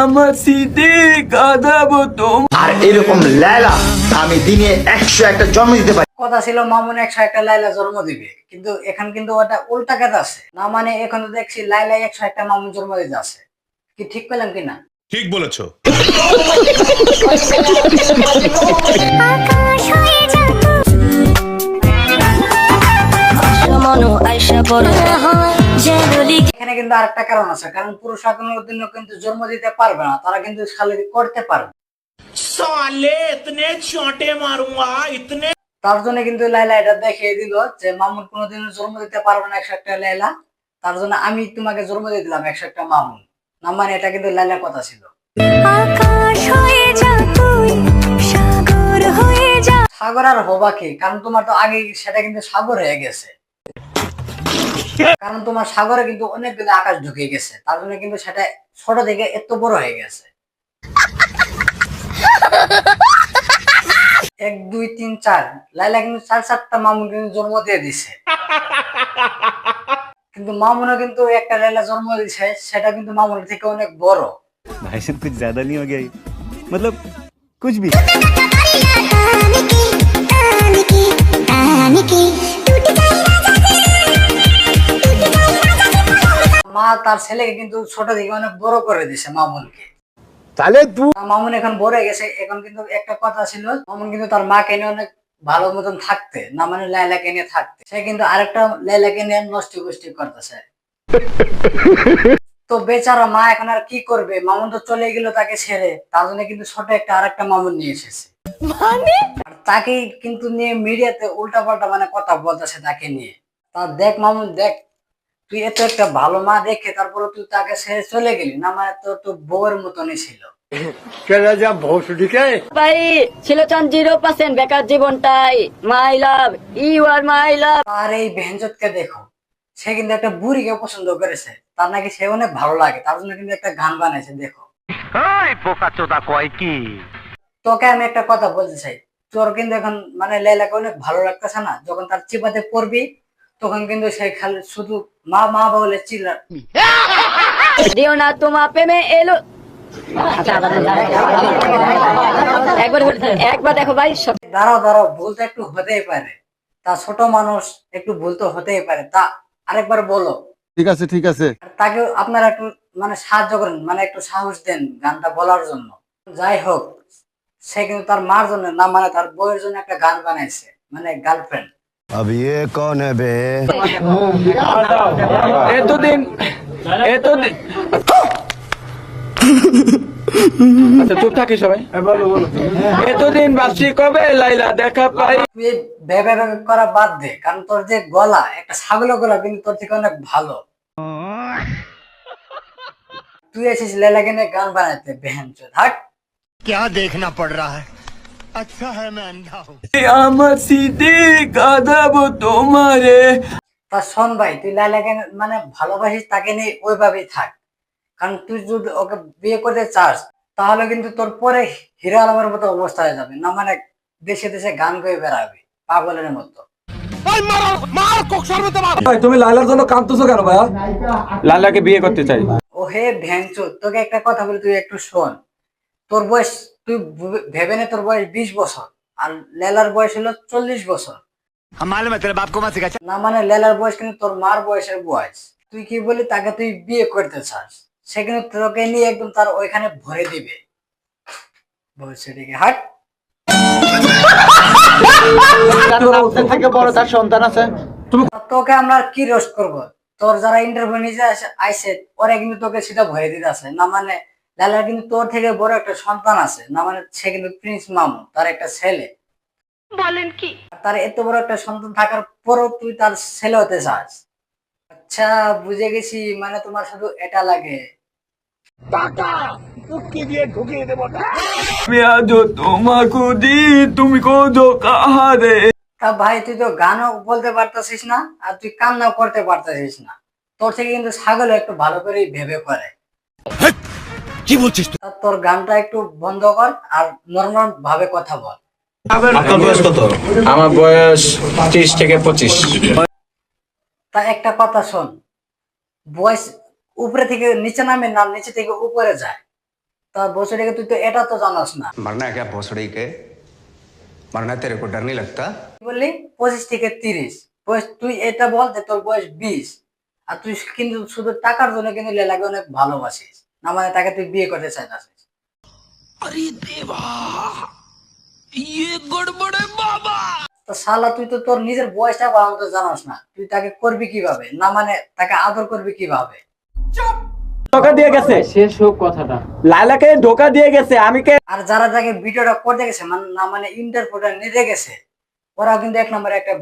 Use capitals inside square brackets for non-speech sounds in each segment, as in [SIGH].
আমার সিটি কাঁদাবো তোমার আর এরকম লেলা আমি দিনে একশো একটা জন্ম দিতে পারি। কথা ছিল মামুন একশো একটা লাইলা জন্ম দিবে। কিন্তু এখন কিন্তু ওটা উল্টা কথা আছে। না মানে এখন তো দেখছি লাইলা একশো একটা মামুন জন্ম দিতে আছে। কি ঠিক পেলাম কি না? ঠিক বলেছ। মনো আইসা পড়ে কিন্তু আরেকটা কারণ আছে কারণ পুরুষ আগুনের জন্য কিন্তু জন্ম দিতে পারবে না তারা কিন্তু খালি করতে পারবে। তার জন্য কিন্তু লাইলা এটা দেখিয়ে দিল যে মামুন কোনোদিন জন্ম দিতে পারবে না একশো একটা লাইলা তার জন্য আমি তোমাকে জন্ম দিয়ে দিলাম একশো একটা মামুন। না মানে এটা কিন্তু লাইলার কথা ছিল। সাগর আর হবা কি? কারণ তোমার তো আগে সেটা কিন্তু সাগর হয়ে গেছে। [LAUGHS] কারণ তোমার সাগরে কিন্তু অনেকগুলো আকাশ ঢুকে গেছে। তার জন্য কিন্তু সেটা ছোট থেকে এত বড় হয়ে গেছে। [LAUGHS] এক দুই তিন চার। লাইলা কিন্তু চার চারটা মামুন কিন্তু জন্ম দিয়ে দিছে। [LAUGHS] কিন্তু মামুনও কিন্তু একটা লাইলা জন্ম দিছে সেটা কিন্তু মামুনের থেকে অনেক বড়। ভাই সব কিছু জাদা নিয়ে গেই মতলব কুছ ভি তার ছেলেকে কিন্তু ছোট থেকে অনেক বড় করে দিছে মামুনকে। তাহলে মামুন এখন বড় হয়ে গেছে এখন কিন্তু একটা কথা ছিল মামুন কিন্তু তার মাকে নিয়ে অনেক ভালো মতন থাকতে না মানে লাইলাকে নিয়ে থাকতে। সে কিন্তু আরেকটা লাইলাকে নিয়ে নষ্ট গোষ্ঠী করতেছে। তো বেচারা মা এখন আর কি করবে? মামুন তো চলে গেল তাকে ছেড়ে তার জন্য কিন্তু ছোট একটা আরেকটা মামুন নিয়ে এসেছে। আর তাকে কিন্তু নিয়ে মিডিয়াতে উল্টা পাল্টা মানে কথা বলতেছে তাকে নিয়ে। তা দেখ মামুন দেখ তুই এত একটা ভালো মা দেখে তারপরে তুই তাকে সে চলে গেলি না মানে তোর তো বউয়ের মতনই ছিল। ভাই ছিল চান জিরো পার্সেন্ট বেকার জীবনটাই। মাই লাভ ইউ আর মাই লাভ। আর এই বেঞ্জতকে দেখো সে কিন্তু একটা বুড়িকে পছন্দ করেছে তার নাকি সে অনেক ভালো লাগে তার জন্য কিন্তু একটা গান বানাইছে দেখো। তোকে আমি একটা কথা বলতে চাই তোর কিন্তু এখন মানে লেলাকে অনেক ভালো লাগতেছে না যখন তার চিপাতে পড়বি তখন কিন্তু সে খালি শুধু মা মা বলে চিল্লা দিও না তোমার প্রেমে এলো। একবার একবার দেখো ভাই দাঁড়াও দাঁড়াও ভুল তো একটু হতেই পারে। তা ছোট মানুষ একটু ভুল তো হতেই পারে। তা আরেকবার বলো। ঠিক আছে ঠিক আছে। আর তাকে আপনারা একটু মানে সাহায্য করেন মানে একটু সাহস দেন গানটা বলার জন্য। যাই হোক সে কিন্তু তার মার জন্য না মানে তার বউয়ের জন্য একটা গান বানাইছে মানে গার্লফ্রেন্ড अब ये कौन है बे এতদিন এতদিন আচ্ছা চুপ থাকিস সবাই এতদিন বাসি কবে লাইলা দেখা পাই তুই এই ভেবে ভেবে করা বাদ দে কারণ তোর যে গলা একটা ছাগলের গলা কিন্তু তোর থেকে অনেক ভালো তুই এসেছিস লেলাকে নিয়ে গান বানাইতে বেহেন হাট क्या देखना पड़ रहा है আচ্ছা হ্যাঁ আমার শীতে কাঁদাবো তোমারে। তা শোন ভাই তুই লাইলাকে মানে ভালোবাসিস তাকে নিয়ে ওইভাবেই থাক। কারণ তুই যদি ওকে বিয়ে করতে চাস তাহলে কিন্তু তোর পরে হিরো আলমের মতো অবস্থা হয়ে যাবে। না মানে দেশে দেশে গান গেয়ে বেড়াবে পাগলের মতো। তুমি লাইলার জন্য কাঁদতেছো কেন ভাই লাইলাকে বিয়ে করতে চাই। ও হে ভ্যাংচো তোকে একটা কথা বলি তুই একটু শোন। তোর বয়স তুই ভেবে নে তোর বয়স বিশ বছর আর লেলার বয়স হলো চল্লিশ বছর। না মানে লেলার বয়স কিন্তু তোর মার বয়সের বয়স। তুই কি বলি তাকে তুই বিয়ে করতে চাস? সে কিন্তু তোকে নিয়ে একদম তার ওইখানে ভরে দিবে। তোকে আমরা কি রোস্ট করব? তোর যারা ইন্টারভিউ নিয়ে আইসে ওরা কিন্তু তোকে সেটা ভরে দিতে আসে। না মানে লালার কিন্তু তোর থেকে বড় একটা সন্তান আছে। না মানে সে কিন্তু প্রিন্স মামু তার একটা ছেলে। বলেন কি? তার এত বড় একটা সন্তান থাকার পরও তুই তার ছেলে হতে চাস। আচ্ছা বুঝে গেছি মানে তোমার শুধু এটা লাগে। আমি আজও তোমাকে দি তুমি কোজো কাহারে। তা ভাই তুই তো গানও বলতে পারতাছিস না আর তুই কান্নাও করতে পারতাছিস না। তোর থেকে কিন্তু ছাগল একটু ভালো করে ভেবে করে। কি বলছিস তা তোর গানটা একটু বন্ধ কর আর নর্মাল ভাবে কথা বল আপনার বয়স কত আমার বয়স ত্রিশ থেকে পঁচিশ তা একটা কথা শোন বয়স উপরে থেকে নিচে নামে না নিচে থেকে উপরে যায় তা বছরে তুই তো এটা তো জানাস না मरना है क्या भोसड़ी के मरना तेरे को डर नहीं लगता কি বললি পঁচিশ থেকে তিরিশ বয়স তুই এটা বল যে তোর বয়স বিশ আর তুই কিন্তু শুধু টাকার জন্য কিন্তু লেলাকে অনেক ভালোবাসিস না মানে তাকে তুই বিয়ে করতে চাইছিস তো শালা তুই তো তোর নিজের বয়সটা ভালো মতো জানাস না। তুই তাকে করবি কীভাবে? না মানে তাকে আদর করবি কীভাবে? ধোকা দিয়ে গেছে। শেষ হোক কথাটা। লাইলাকে ধোকা দিয়ে গেছে আমি কে আর যারা তাকে ভিডিওটা করতে গেছে মানে না মানে নিতে গেছে ওরা কিন্তু এক নম্বরে একটা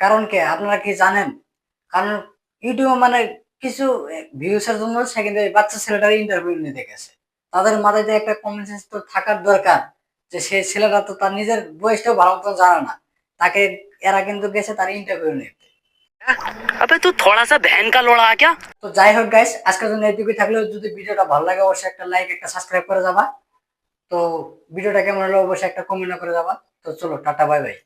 কারণ কে? আপনারা কি জানেন? কারণ ইউটিউবে মানে কিছু ভিউসের জন্য সেখানে বাচ্চা ছেলেটার ইন্টারভিউ নিতে গেছে। তাদের মাথায় যে একটা কমন সেন্স তো থাকার দরকার যে সেই ছেলেটা তো তার নিজের বয়সটাও ভালো মতো জানে না। তাকে এরা কিন্তু গেছে তার ইন্টারভিউ নিতে। আবে তুই থোড়া সা ভ্যান কা লোড়া আ তো যাই হোক গাইস আজকের জন্য এটুকুই থাকল। যদি ভিডিওটা ভালো লাগে অবশ্যই একটা লাইক একটা সাবস্ক্রাইব করে যাবা। তো ভিডিওটা কেমন হলো অবশ্যই একটা কমেন্ট করে যাবা। তো চলো টাটা বাই বাই